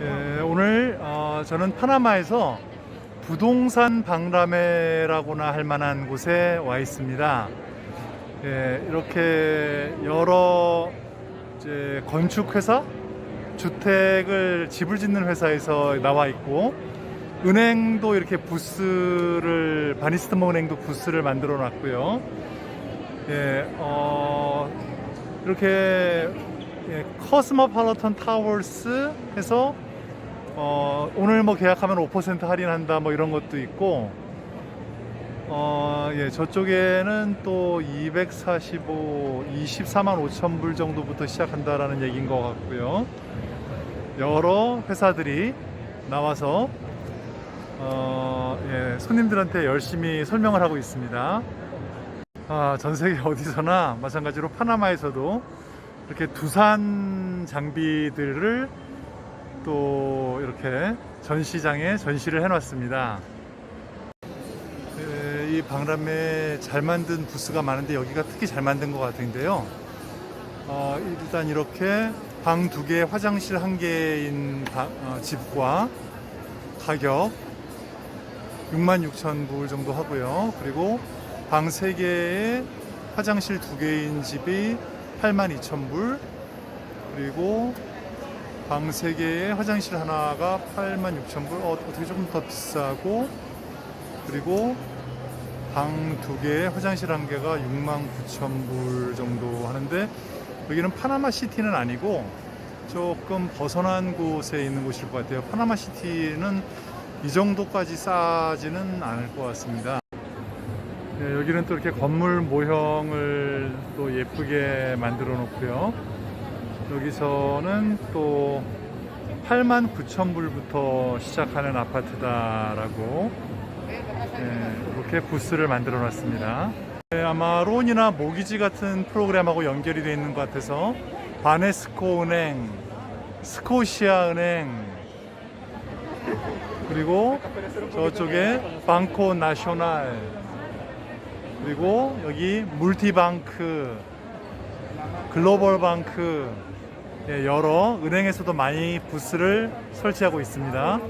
예, 오늘 어, 저는 파나마에서 부동산 박람회라고나 할 만한 곳에 와 있습니다. 예, 이렇게 여러 이제 건축 회사, 주택을 집을 짓는 회사에서 나와 있고 은행도 이렇게 부스를 바니스트모 은행도 부스를 만들어 놨고요. 예, 어, 이렇게 예, 커스모팔러턴 타워스 해서 어, 오늘 뭐 계약하면 5% 할인한다 뭐 이런 것도 있고 어, 예, 저쪽에는 또 245, 24만 5천 불 정도부터 시작한다라는 얘기인 것 같고요. 여러 회사들이 나와서 어, 예, 손님들한테 열심히 설명을 하고 있습니다. 아, 전 세계 어디서나 마찬가지로 파나마에서도 이렇게 두산 장비들을 또 이렇게 전시장에 전시를 해놨습니다. 에, 이 박람회 잘 만든 부스가 많은데 여기가 특히 잘 만든 것 같은데요. 어, 일단 이렇게 방 두 개, 화장실 한 개인 바- 어, 집과 가격 66,000불 정도 하고요. 그리고 방 세 개에 화장실 두 개인 집이 82,000불. 그리고 방세 개에 화장실 하나가 86,000불. 어, 어떻게 조금 더 비싸고 그리고 방두 개에 화장실 한 개가 69,000불 정도 하는데 여기는 파나마 시티는 아니고 조금 벗어난 곳에 있는 곳일 것 같아요. 파나마 시티는 이 정도까지 싸지는 않을 것 같습니다. 네, 여기는 또 이렇게 건물 모형을 또 예쁘게 만들어 놓고요. 여기서는 또 8만 9천 불부터 시작하는 아파트다라고 네, 이렇게 부스를 만들어 놨습니다. 네, 아마 론이나 모기지 같은 프로그램하고 연결이 되어 있는 것 같아서 바네스코 은행, 스코시아 은행, 그리고 저쪽에 방코 나셔널, 그리고 여기 물티방크, 글로벌 방크, 예, 여러 은행에서도 많이 부스를 설치하고 있습니다.